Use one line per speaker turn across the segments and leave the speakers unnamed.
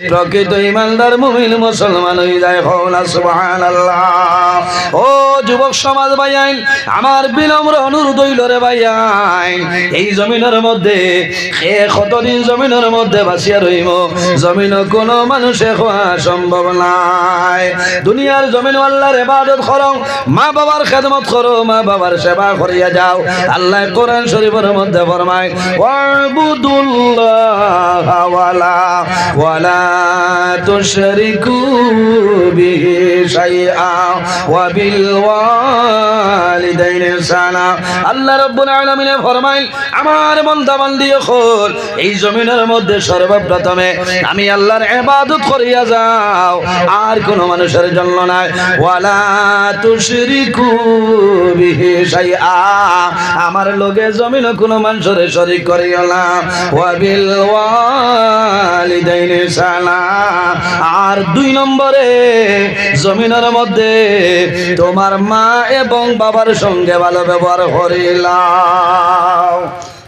প্রকৃত ইমানদার মুমিন মুসলমান হয়ে যায় হওলা সুবহান ও যুবক সমাজ ভাইয়াইন আমার বিনম্র অনুরোধ হইল রে ভাই আইন। এই জমিনের মধ্যে সে কতদিন জমিনের মধ্যে বাসিয়া রইব জমিন কোন মানুষে হওয়া সম্ভব নাই। দুনিয়ার জমিন আল্লাহর ইবাদত করো, মা বাবার খেদমত করো, মা বাবার সেবা করিয়া যাও। আল্লাহ কোরআন শরীফের মধ্যে ফরমায়, ওয়াবুদুল্লাহ ওয়া আল্লাহ আমার বান্দা হল এই জমিনের মধ্যে সর্বপ্রথমে আমি আল্লাহর ইবাদত করিয়া যাও, আর কোন মানুষের জন্য নাই ওয়ালা তুশরিকু বিহি শাইআ, আমার লগে জমিন কোন মানুষের শরীক করিও না। ওয়া বিল ওয়ালিদাইনি আর দুই নম্বরে জমিনের মধ্যে তোমার মা এবং বাবার সঙ্গে ভালো ব্যবহার করিলাম।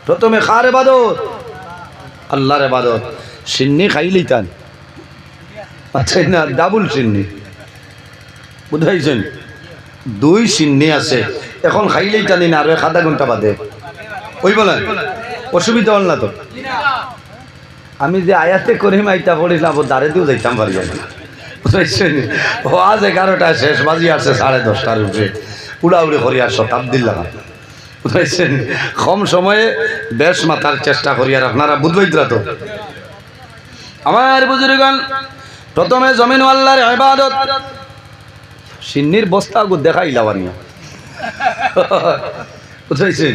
প্রথমে খার এবাদত আল্লাহর এবাদত সিন্নি খাইলি তান। আচ্ছা না, ডাবল সিন্নি। বুঝাইছেন? দুই সিন্নি আছে। এখন খাইলেই টানি না আরও এক আধা ঘণ্টা বাদে। ওই বলেন, অসুবিধা হল না তো? আমি যে আয়াতে করিম আইতা পড়িলাম, ও দাঁড়ে দিয়েও যাইতাম পারি বুঝাইছেন ও আজ এগারোটা শেষ, বাজি আসছে সাড়ে দশটার উপরে। উড়াউড়ি করি আর শতাব্দীর লাগা বুঝাইছেন কম সময়ে বেশ মাথার চেষ্টা করি আর আপনারা বুঝবাইতরা তো। আমার বুজুর্গান প্রথমে জমিন আল্লাহর সিন্নির বস্তা গো দেখাইলা বানিয়া বুঝাইছেন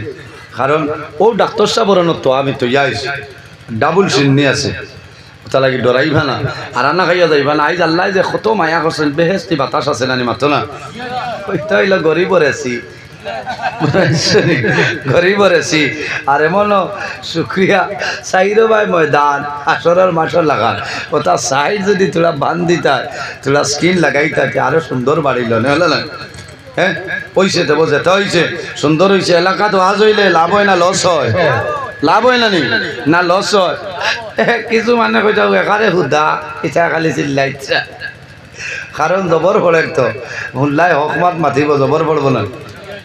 কারণ ও ডাক্তার সাহেবের তো আমি তো যাইস ডাবল সিন্নি আছে। ওটা লাগি ডরাইবা না। আর আনা খাইয়া যাইবা না। আইজ আল্লাহ যে কত মায়া করছেন বেহেস্তি বাতাস আছে না মাতো না? হইল গরিবর আছি গরিবর আছি আর এমন শুক্রিয়া চাইরো ভাই ময়দান, আসরের মাসর লাগান। ওটা সাইড যদি তোরা বান দিতা তোরা স্কিন লাগাইতা আরও সুন্দর বাড়িল না। হ্যাঁ? পয়সে দেবো যেতে হয়েছে সুন্দর হয়েছে এলাকা তো আজ হইলে লাভ হয় না, লস হয়। লাভ হয় নানি না? লস হয়। এ, কিছু মানে কই যাও একারে হুদা ইচ্ছা খালি চিল্লাইছা কারণ জবর পড়ে তো। হুল্লাই হকমাত মাতিব জবর পড়ব না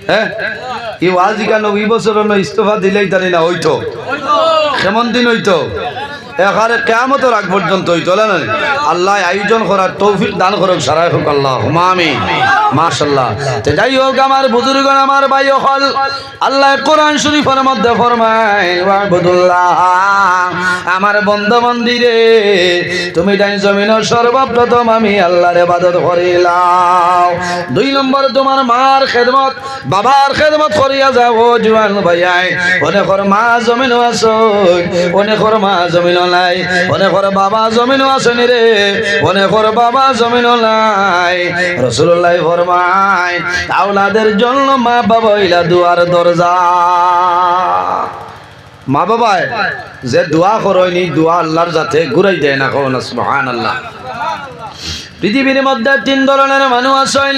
হ্যাঁ ই ওয়াজিকানো কেন ই বছর ইস্তফা দিলেই তারি না হইতো কেমন দিন হইতো এখানে কেমতো রাগ পর্যন্ত হইতো না আল্লাহ আয়োজন করার তৌফিক দান করুক, সারাই হোক আল্লাহ হুমামি মাশাল্লাহ তো যাই হোক আমার বুজুর্গণ, আমার ভাই হল আল্লাহ কোরআন শরীফের মধ্যে ফরমায়, ওয়াবুদুল্লাহ, আমার বন্ধ মন্দিরে, তুমি তাই জমিনের সর্বপ্রথম আমি আল্লাহর ইবাদত করিলাম। দুই নম্বর, তোমার মার খেদমত, বাবার খেদমত করিয়া যাও, জুয়ান ভাইয়াই অনেকর মা জমিন আছো অনেকর মা জমিন নাই। অনেকর বাবা জমিন আসনি রে। অনেকর বাবা জমিন নাই। রসুল্লাহ আওলাদের জন্য মা বাবা ইলা দুয়ার দরজা। মা বাবায় যে দোয়া করয়নি দোয়া আল্লাহর যাতে ঘুরাই দেয় না কখন সুবহান আল্লাহ পৃথিবীর মধ্যে তিন ধরনের মানুষ আছেন।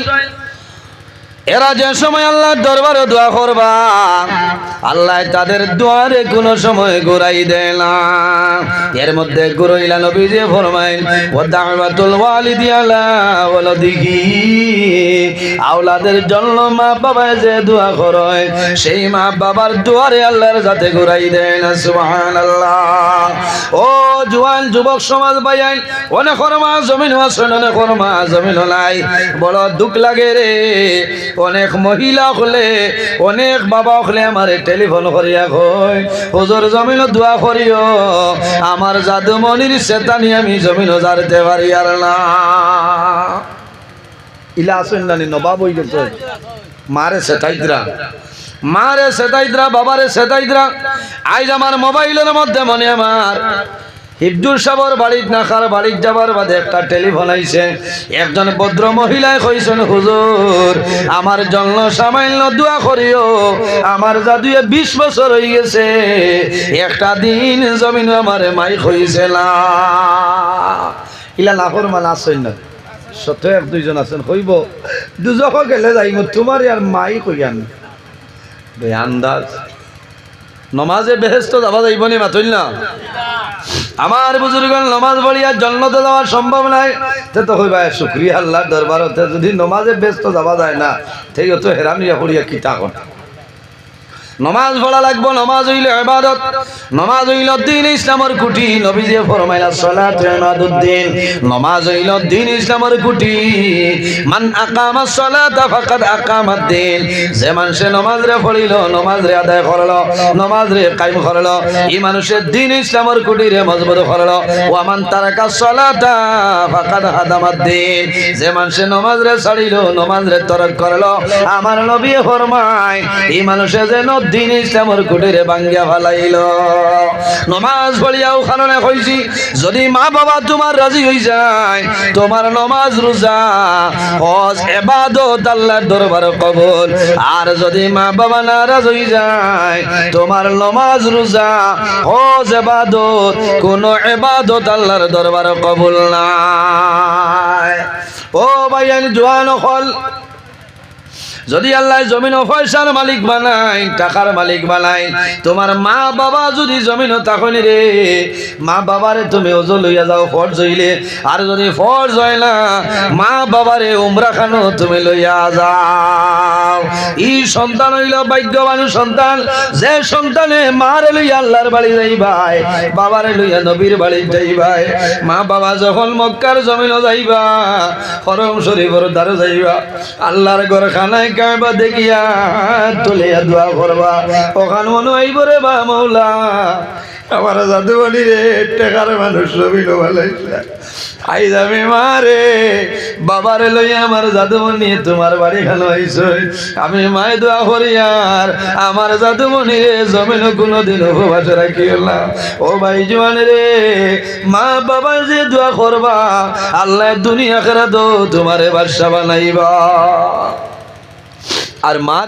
এরা যে সময় আল্লাহর দরবারে দোয়া করবা, আল্লাহ তাদের দুয়ারে কোনো সময় ঘুরাই দেয় না। এর মধ্যে ঘুরাইলা নবী যে ফরমাইন ও দাওয়াতুল ওয়ালিদি আলা ওয়ালাদিহি। আওলাদের জন্য মা বাবা যে দোয়া করে সেই মা বাবার দুয়ারে আল্লাহর যাতে ঘুরাই দেয় না, সুবহানাল্লাহ। ও জোয়ান যুবক সমাজ ভাইয়াই অনেক মা জমিন আসেন অনেক জমিন নাই। বড় দুঃখ লাগে রে। অনেক মহিলা হলে, অনেক বাবা হলে আমার টেলিফোন করিয়া কই হুজুর জমিন দোয়া করিও। আমার জাদুমণির চেতানি আমি জমিন জারতে পারি আর না। ইলা আসেন নানি, নবাব হয়ে গেছে। মারে সেটাইদ্রা মারে সেটাইদ্রা বাবারে সেটাইদ্রা আইজ আমার মোবাইলের মধ্যে মনে আমার হিবদুর সাবর বাড়িত নাখার বাড়িত যাবার বাদে একটা টেলিফোন আইছে। একজন ভদ্র মহিলায় কইছেন, হুজুর, আমার জন্য সামান্য দোয়া করিও। আমার জাদুয়ে বিশ বছর হয়ে গেছে। একটা দিন জমিন আমার মাই কইছে না। ইলা লাহর মান আসেন না? সত্য এক দুইজন আছেন কইব দুজক গেলে যাইব, তোমার আর মাই কইয়ান আন্দাজ। নমাজে বেহেস্ত যাবা যাইব নি মাতইল না? আমার বুজুর্গ নমাজ পড়িয়া জন্মতে যাওয়া সম্ভব নাই। তে তো হইবা শুক্রিয়া আল্লাহ দরবারতে, যদি নমাজে ব্যস্ত যাওয়া যায় না সেই তো হেরানিয়া পড়িয়া কিতা কথা নমাজ পড়া লাগবো, নমাজ হইল ইবাদত। নমাজ হইল দিন ইসলামের কুটি নবী যে ফরমাইলা, সালাত ইমাদুদ্দিন নমাজ হইল দিন ইসলামের কুটি মান আকামা সালাত ফাকাদ আকামাদ দিন। যে মানুষে নমাজ রে পড়িল নমাজ রে আদায় করল নমাজ রে কায়েম করল, এই মানুষের দিন ইসলামের কুটি রে মজবুত করল। ওয়া মান তারাকা সালাতা ফাকাদ হাদামাদ দিন। যে মানুষে নমাজ রে ছাড়িল নমাজ রে তরক করল, আমার নবী ফরমায়, এই মানুষে যেন দিন ইসলামের কুটিরে বাঙ্গিয়া ফালাইল। নমাজ পড়িয়াও কারণে কইছি, যদি মা বাবা তোমার রাজি হই যায়, তোমার নমাজ রোজা, হজ, এবাদত আল্লাহর দরবার কবল। আর যদি মা বাবা নারাজ হই যায়, তোমার নমাজ রোজা, হজ, এবাদত, কোন এবাদত আল্লাহর দরবার কবুল নাই। ও ভাইয়ান জোয়ান হল। যদি আল্লাহ জমিন ও পয়সার মালিক বানাই টাকার মালিক বানাই তোমার মা বাবা যদি জমিন তাহলে রে, মা বাবারে তুমি ওজো লইয়া যাও, ফর্জ হইলে। আর যদি ফর্জ হয় না, মা বাবারে উমরা খানো তুমি লইয়া যাও। ই সন্তান হইল ভাগ্যবান সন্তান, যে সন্তানে মারে লইয়া আল্লাহর বাড়ি যাইবাই বাবারে লইয়া নবীর বাড়ি যাইবাই মা বাবা যখন মক্কার জমিন যাইবা, হরম শরীফর দ্বারে যাইবা, আল্লাহর ঘর কাবা দেখিয়া তুলিয়া দোয়া করবা। ওখান মনে আইব রে বা মৌলা আমার জাদু বলি রে, টেকার মানুষ রবি আই যাবে মারে বাবারে লইয়া আমার জাদুমণি তোমার বাড়ি খানো আইসো আমি মায় দোয়া করি আর আমার জাদুমণি রে, জমিন কোনোদিন উপবাস রাখিও না। ও ভাই জোয়ান রে, মা বাবা যে দোয়া করবা, আল্লাহ দুনিয়া খেরা দো তোমারে বাদশা বানাইবা। আর মার